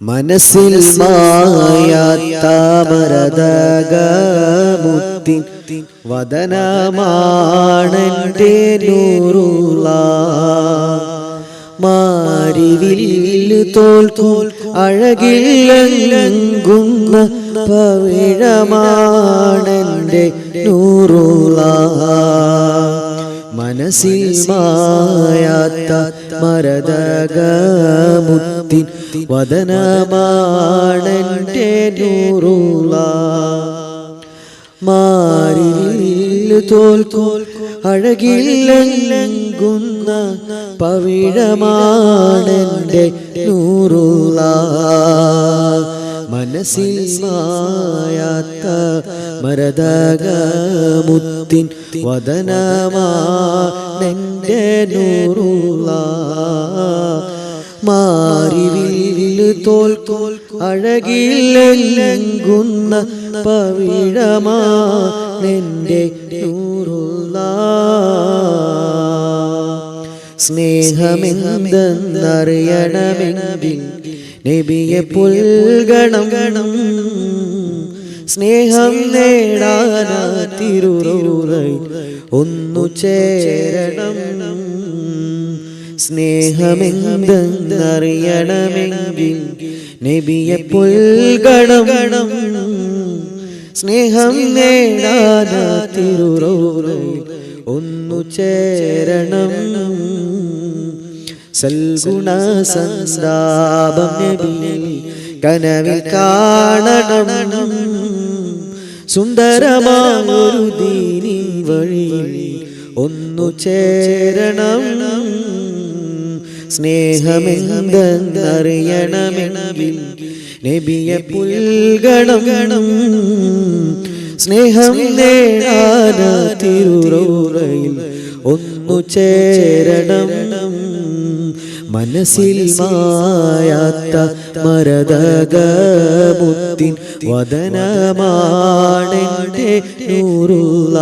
മനസ്സിൽ മായാത്താമരതകമുത്തിൻ വദനമാണെന്റെ നൂറുള്ള. തോൽ തോൽ അഴകില്ലങ്കുന്ന പവിഴമാണെന്റെ നൂറുള്ള. മനസ്സിൽ മായാത്ത മരതകമുത്തിൻ വദനമാണെന്റെ നൂറുള്ള തോൽ തോൽ അഴകില്ലെങ്കുന്ന പവിഴമാണെന്റെ നൂറുള്ള മനസ്സിൽ മായാത്ത മരതകമുത്തിൻ വദനമാന്റെ നൂറുള്ള മാറിവില്ല് തോൽ അഴകില്ലെങ്കുന്ന പവിഴമാ നിന്റെ നൂറുള്ള. സ്നേഹമെന്തെന്നറിയണമെങ്കിൽ നബിയെ പുൽഗണം സ്നേഹം നേടാന തിരുറൂറൈ. ഒന്നു ചേരണം. സ്നേഹമെന്തെന്നറിയണമെങ്കിൽ നബിയെ പുൽഗണം സ്നേഹം നേടാന തിരുറൂറൈ. ഒന്നു ചേരണം. സൽഗുണ സന്താപം നബി കനവിൽ കാണണം. സുന്ദരമായൊരു വഴിയിൽ ഒന്നു ചേരണം. സ്നേഹമെന്തെന്നറിയണമെങ്കിൽ നബിയെ പുൽഗണം സ്നേഹം നേടാന തിരുറയിൽ ഒന്നു ചേരണം. മനസ്സിൽ മായാത്ത മരതകമുത്തിൻ വദനമാണെന്റെ നൂറുള്ള.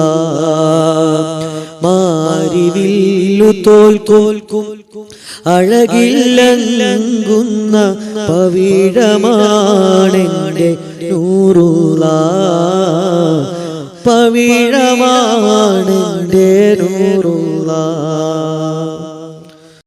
മാരിവില്ലു തോൽ തോൽക്കും അഴകില്ലങ്കുന്ന പവിഴമാണെന്റെ നൂറുള്ള. പവിഴമാണെന്റെ നൂറുള്ള.